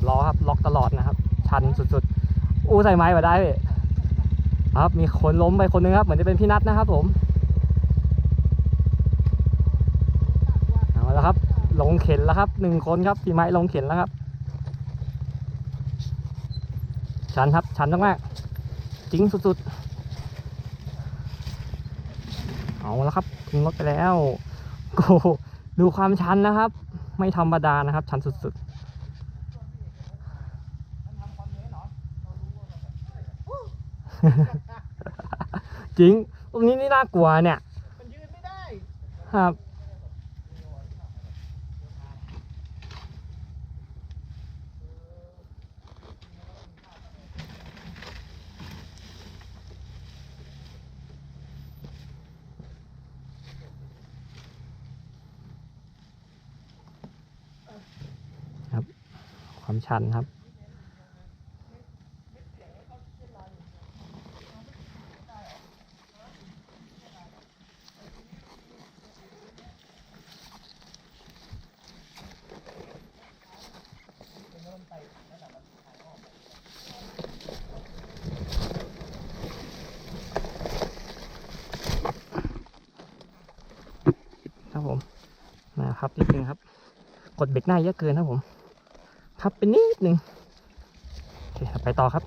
็ดล้อครับ ล็อกตลอดนะครับ ชันสุดๆ อู้ใส่ไม้มาได้พี่ครับมีคนล้มไปคนนึงครับ เหมือนจะเป็นพี่นัทนะครับ ผมเอาแล้วครับ ลงเข็นแล้วครับหนึ่งคนครับพี่ไม้ลงเข็นแล้วครับ ชันครับ ชันมากๆจริงสุดๆ เอาแล้วครับทิ้งรถไปแล้วโอ้โหดูความชันนะครับ ไม่ธรรมดานะครับ ชันสุดๆ จริงตรงนี้นี่น่ากลัวเนี่ย มันยืนไม่ได้ ครับ ครับ ความชันครับครับผม นะครับนิดนึงครับ กดเบรกหน้าเยอะเกินครับผม พับไปนิดนึงโอเคไปต่อครับ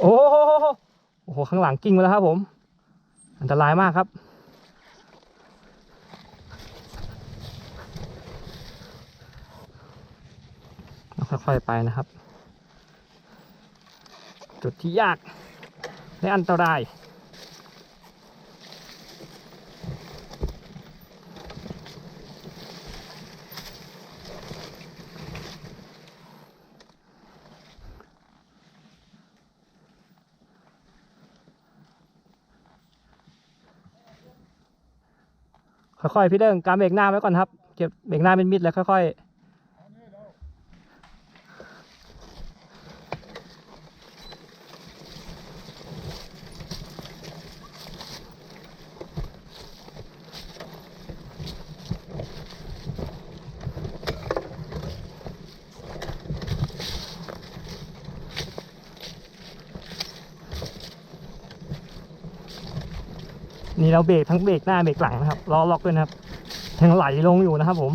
โอ้โหโอ้โหข้างหลังกิ้งมาแล้วครับผม อันตรายมากครับ ค่อยไปนะครับ จุดที่ยากและอันตรายค่อยๆพี่เด้งการเบรกหน้าไว้ก่อนครับ เก็บเบรกหน้าเป็นมิดแล้วค่อยๆ นี่เราเบรกทั้งเบรกหน้าเบรกหลังนะครับล้อล็อกด้วยนะครับยังไหลลงอยู่นะครับผม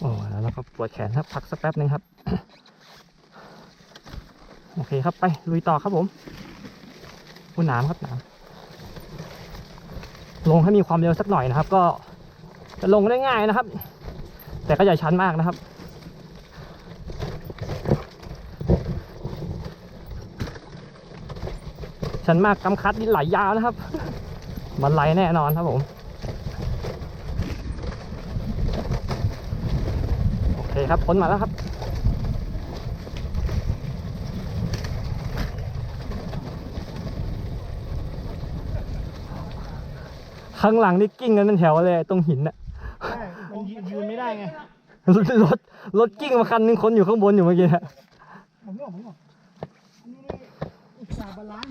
โอ้แล้วเราก็ปวดแขนครับ พักสักแป๊บหนึ่งครับ โอเคครับไป ลุยต่อครับผมอุ้ยหนามครับหนามลงให้มีความเร็วสักหน่อยนะครับ ก็ จะลงได้ง่ายนะครับ แต่ก็อย่าชันมากนะครับ ชันมากกำคัดนี่ไหลยาวนะครับ มันไหลแน่นอนครับผม โอเคครับพ้นมาแล้วครับข้างหลังนี่กิ้งกันเป็นแถวเลยตรงหินน่ะ ไม่ได้ไงรถรถรถกิ้งมาคันนึงคนอยู่ข้างบนอยู่เมื่อกี้นะ ผมบอกผมบอกนี่นี่อุตส่าห์บาลานซ์